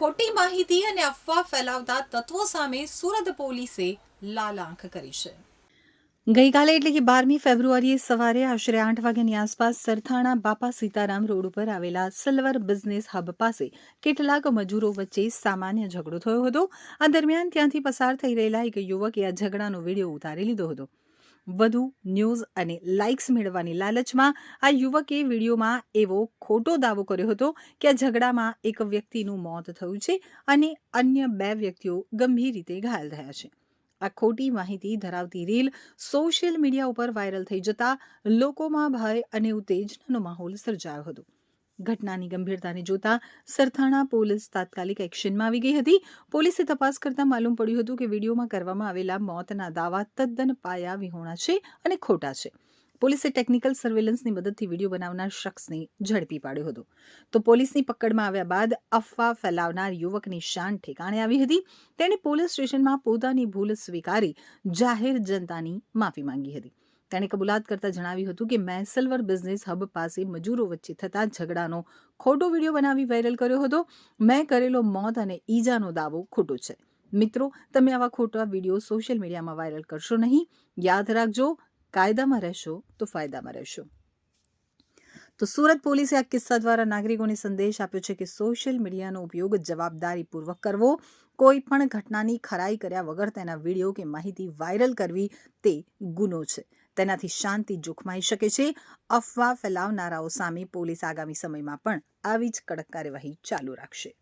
ખોટી માહિતી અને અફવા ફેલાવતા તત્વો સામે સુરત પોલીસે લાલ આંખ કરી છે. ગઈકાલે એટલે કે બારમી ફેબ્રુઆરીએ સવારે આશરે આઠ વાગ્યાની આસપાસ સરથાણા બાપા સીતારામ રોડ ઉપર આવેલા સિલ્વર બિઝનેસ હબ પાસે કેટલાક મજૂરો વચ્ચે સામાન્ય ઝઘડો થયો હતો. આ દરમિયાન ત્યાંથી પસાર થઈ રહેલા એક યુવકે આ ઝઘડાનો વીડિયો ઉતારી લીધો હતો. વધુ ન્યૂઝ અને લાઇક્સ મેળવવાની લાલચમાં આ યુવકે વિડીયોમાં એવો ખોટો દાવો કર્યો હતો કે આ ઝઘડામાં એક વ્યક્તિનું મોત થયું છે અને અન્ય બે વ્યક્તિઓ ગંભીર રીતે ઘાયલ થયા છે. આ ખોટી માહિતી ધરાવતી રીલ સોશિયલ મીડિયા ઉપર વાયરલ થઈ જતા લોકોમાં ભય અને ઉત્તેજનાનો માહોલ સર્જાયો હતો. ઘટનાની ગંભીરતાને જોતા સરથાણા પોલીસ તાત્કાલિક એક્શનમાં આવી ગઈ હતી. પોલીસે તપાસ કરતા માલુમ પડ્યું હતું કે વિડીયોમાં કરવામાં આવેલા મોતના દાવા તદ્દન પાયા વિહોણા છે અને ખોટા છે. પોલીસે ટેકનિકલ સર્વેલન્સની મદદથી વીડિયો બનાવનાર શખ્સને ઝડપી પાડ્યો હતો. તો પોલીસની પકડમાં આવ્યા બાદ અફવા ફેલાવનાર યુવકની શાન ઠેકાણે આવી હતી. તેણે પોલીસ સ્ટેશનમાં પોતાની ભૂલ સ્વીકારી જાહેર જનતાની માફી માંગી હતી. તેણે કબૂલાત કરતા જણાવ્યું હતું કે મેં સિલ્વર બિઝનેસ હબ પાસે મજૂરો વચ્ચે થતા ઝઘડાનો ખોટો વીડિયો બનાવી વાયરલ કર્યો હતો. મેં કરેલો મોત અને ઈજાનો દાવો ખોટો છે. મિત્રો, તમે આવા ખોટા વીડિયો સોશિયલ મીડિયામાં વાયરલ કરશો નહીં. યાદ રાખજો, કાયદામાં રહેશો તો ફાયદામાં રહેશો. તો સુરત પોલીસે આ કિસ્સા દ્વારા નાગરિકોને સંદેશ આપ્યો છે કે સોશિયલ મીડિયાનો ઉપયોગ જવાબદારીપૂર્વક કરવો, કોઈ પણ ઘટનાની ખરાઈ કર્યા વગર તેના વીડિયો કે માહિતી વાયરલ કરવી તે ગુનો છે. તેનાથી શાંતિ જોખમાઈ શકે છે. અફવા ફેલાવનારાઓ સામે પોલીસ આગામી સમયમાં પણ આવી જ કડક કાર્યવાહી ચાલુ રાખશે.